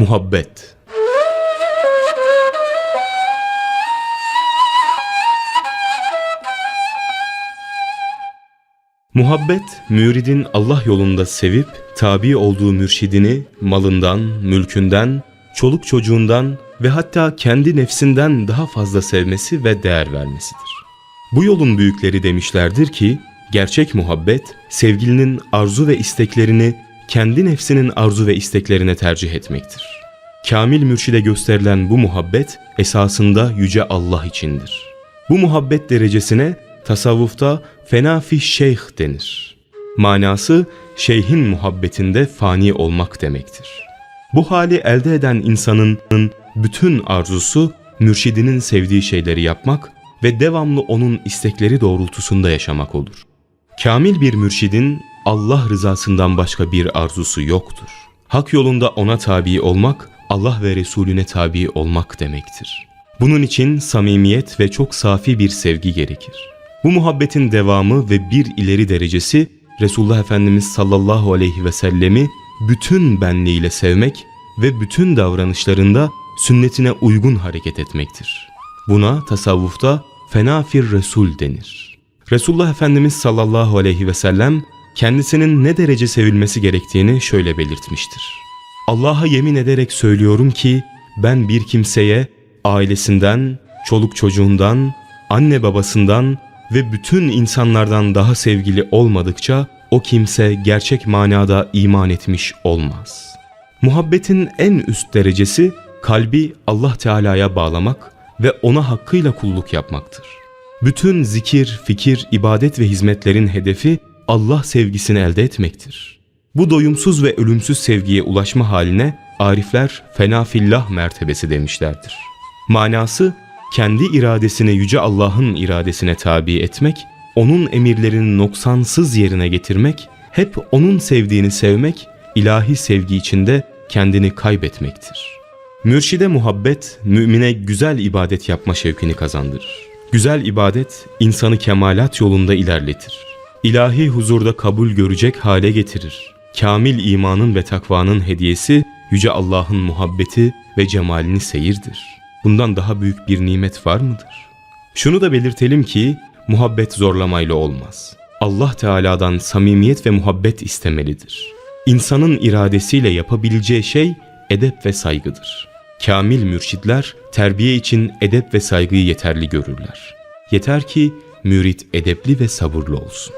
Muhabbet Muhabbet, müridin Allah yolunda sevip, tabi olduğu mürşidini malından, mülkünden, çoluk çocuğundan ve hatta kendi nefsinden daha fazla sevmesi ve değer vermesidir. Bu yolun büyükleri demişlerdir ki, gerçek muhabbet, sevgilinin arzu ve isteklerini kendi nefsinin arzu ve isteklerine tercih etmektir. Kamil mürşide gösterilen bu muhabbet esasında yüce Allah içindir. Bu muhabbet derecesine tasavvufta fenafi şeyh denir. Manası şeyhin muhabbetinde fani olmak demektir. Bu hali elde eden insanın bütün arzusu mürşidinin sevdiği şeyleri yapmak ve devamlı onun istekleri doğrultusunda yaşamak olur. Kamil bir mürşidin Allah rızasından başka bir arzusu yoktur. Hak yolunda ona tabi olmak, Allah ve Resulüne tabi olmak demektir. Bunun için samimiyet ve çok safi bir sevgi gerekir. Bu muhabbetin devamı ve bir ileri derecesi Resulullah Efendimiz sallallahu aleyhi ve sellemi bütün benliğiyle sevmek ve bütün davranışlarında sünnetine uygun hareket etmektir. Buna tasavvufta fenafir Resul denir. Resulullah Efendimiz sallallahu aleyhi ve sellem kendisinin ne derece sevilmesi gerektiğini şöyle belirtmiştir. Allah'a yemin ederek söylüyorum ki ben bir kimseye ailesinden, çoluk çocuğundan, anne babasından ve bütün insanlardan daha sevgili olmadıkça o kimse gerçek manada iman etmiş olmaz. Muhabbetin en üst derecesi kalbi Allah Teala'ya bağlamak ve ona hakkıyla kulluk yapmaktır. Bütün zikir, fikir, ibadet ve hizmetlerin hedefi Allah sevgisini elde etmektir. Bu doyumsuz ve ölümsüz sevgiye ulaşma haline arifler fenafillah mertebesi demişlerdir. Manası kendi iradesini yüce Allah'ın iradesine tabi etmek, onun emirlerini noksansız yerine getirmek, hep onun sevdiğini sevmek, ilahi sevgi içinde kendini kaybetmektir. Mürşide muhabbet, mümine güzel ibadet yapma şevkini kazandırır. Güzel ibadet, insanı kemalat yolunda ilerletir. İlahi huzurda kabul görecek hale getirir. Kamil imanın ve takvanın hediyesi, Yüce Allah'ın muhabbeti ve cemalini seyirdir. Bundan daha büyük bir nimet var mıdır? Şunu da belirtelim ki, muhabbet zorlamayla olmaz. Allah Teala'dan samimiyet ve muhabbet istemelidir. İnsanın iradesiyle yapabileceği şey edep ve saygıdır. Kamil mürşidler terbiye için edep ve saygıyı yeterli görürler. Yeter ki mürit edepli ve sabırlı olsun.